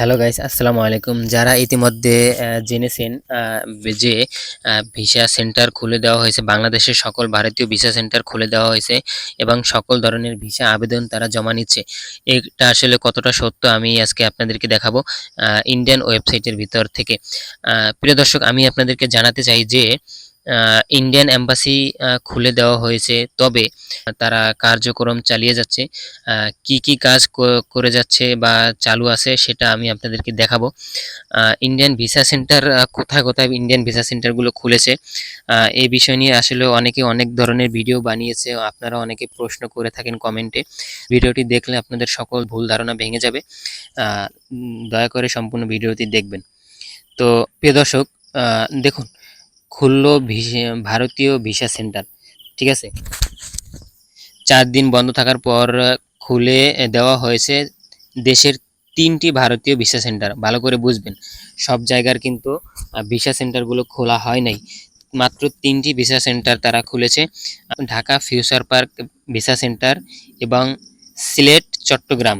Hello guys আসসালামু আলাইকুম যারা ইতিমধ্যে জেনেছেন যে ভিসা সেন্টার খুলে দেওয়া হয়েছে, বাংলাদেশের সকল ভারতীয় ভিসা সেন্টার খুলে দেওয়া হয়েছে এবং সকল ধরনের ভিসা আবেদন তারা জমা নিচ্ছে। এটা আসলে কতটা সত্য আমি আজকে আপনাদেরকে দেখাবো ইন্ডিয়ান ওয়েবসাইটের ভিতর থেকে। প্রিয় দর্শক, আমি আপনাদেরকে জানাতে চাই যে ইন্ডিয়ান এম্বাসি খুলে দেওয়া হয়েছে। তবে তারা কার্যক্রম চালিয়ে যাচ্ছে। কি কি কাজ করে যাচ্ছে বা চালু আছে সেটা আমি আপনাদেরকে দেখাবো। ইন্ডিয়ান ভিসা সেন্টার কোথায় কোথায় ইন্ডিয়ান ভিসা সেন্টারগুলো খুলেছে? এই বিষয় নিয়ে আসলে অনেকে অনেক ধরনের ভিডিও বানিয়েছে। আপনারা অনেকে প্রশ্ন করে থাকেন কমেন্টে। ভিডিওটি দেখলে আপনাদের সকল ভুল ধারণা ভেঙে যাবে। দয়া করে সম্পূর্ণ ভিডিওটি দেখবেন। তো প্রিয় দর্শক দেখুন খুললো ভারতীয় ভিসা সেন্টার, ঠিক আছে? চার দিন বন্ধ থাকার পর খুলে দেওয়া হয়েছে দেশের তিনটি ভারতীয় ভিসা সেন্টার, ভালো করে বুঝবেন। সব জায়গার কিন্তু ভিসা সেন্টারগুলো খোলা হয় নাই। মাত্র তিনটি ভিসা সেন্টার তারা খুলেছে, Dhaka future park visa centre এবং সিলেট, চট্টগ্রাম।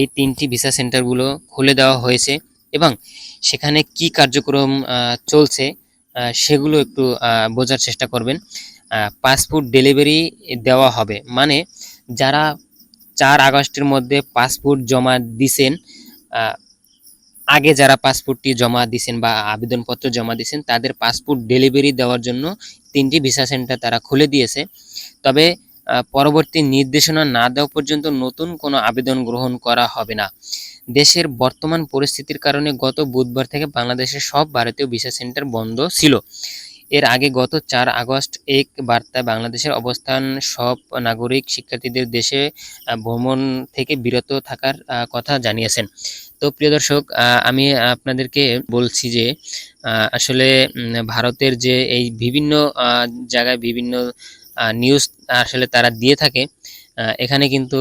এই তিনটি ভিসা সেন্টারগুলো খুলে দেওয়া হয়েছে এবং সেখানে কি কার্যক্রম চলছে সেগুলো একটু বোঝার চেষ্টা করবেন। পাসপোর্ট ডেলিভারি দেওয়া হবে। মানে যারা চার আগস্টের মধ্যে পাসপোর্ট জমা দিছেন আগে যারা পাসপোর্টটি জমা দিছেন বা আবেদনপত্র জমা দিছেন, তাদের পাসপোর্ট ডেলিভারি দেওয়ার জন্য তিনটি ভিসা সেন্টার তারা খুলে দিয়েছে। তবে পরবর্তী নির্দেশনা না দেওয়া পর্যন্ত নতুন কোনো আবেদন গ্রহণ করা হবে না। দেশের বর্তমান পরিস্থিতির কারণে গত বুধবার থেকে বাংলাদেশের সব ভারতীয় ভিসা সেন্টার বন্ধ ছিল। এর আগে গত চার আগস্ট এক বার্তায় বাংলাদেশের অবস্থান, সব নাগরিক শিক্ষার্থীদের দেশে ভ্রমণ থেকে বিরত থাকার কথা জানিয়েছেন। তো প্রিয় দর্শক আমি আপনাদেরকে বলছি যে আসলে ভারতের যে এই বিভিন্ন জায়গায় বিভিন্ন নিউজ আসলে তারা দিয়ে থাকে এখানে কিন্তু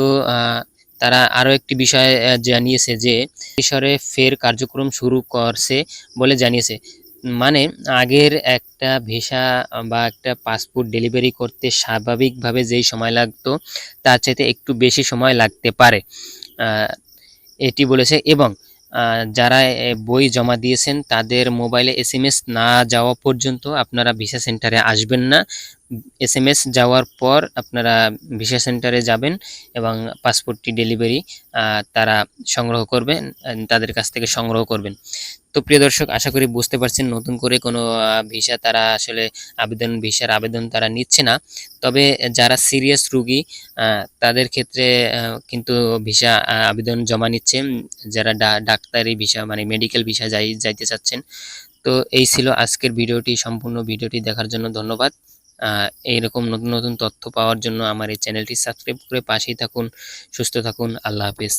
তারা আরও একটি বিষয় জানিয়েছে যে মিশরে ফের কার্যক্রম শুরু করছে বলে জানিয়েছে। মানে আগের একটা ভিসা বা একটা পাসপোর্ট ডেলিভারি করতে স্বাভাবিকভাবে যেই সময় লাগতো, তার চাইতে একটু বেশি সময় লাগতে পারে। এটি বলেছে এবং যারা বই জমা দিয়েছেন তাদের মোবাইলে এস না যাওয়া পর্যন্ত আপনারা ভিসা সেন্টারে আসবেন না। এসএমএস যাওয়ার পর আপনারা ভিসা সেন্টারে যাবেন এবং পাসপোর্টটি ডেলিভারি তারা সংগ্রহ করবেন তাদের কাছ থেকে সংগ্রহ করবেন। তো প্রিয় দর্শক, আশা করি বুঝতে পারছেন নতুন করে কোনো ভিসা তারা আসলে আবেদন ভিসার আবেদন তারা নিচ্ছে না। তবে যারা সিরিয়াস রুগী তাদের ক্ষেত্রে কিন্তু ভিসা আবেদন জমা নিচ্ছে যারা ডাক্তারি ভিসা মানে মেডিকেল ভিসা যাই, যাইতে চাচ্ছেন। তো এই ছিল আজকের ভিডিওটি, সম্পূর্ণ ভিডিওটি দেখার জন্য ধন্যবাদ। এইরকম নতুন নতুন তথ্য পাওয়ার জন্য আমার এই চ্যানেলটি সাবস্ক্রাইব করে পাশেই থাকুন, সুস্থ থাকুন, আল্লাহ হাফেজ।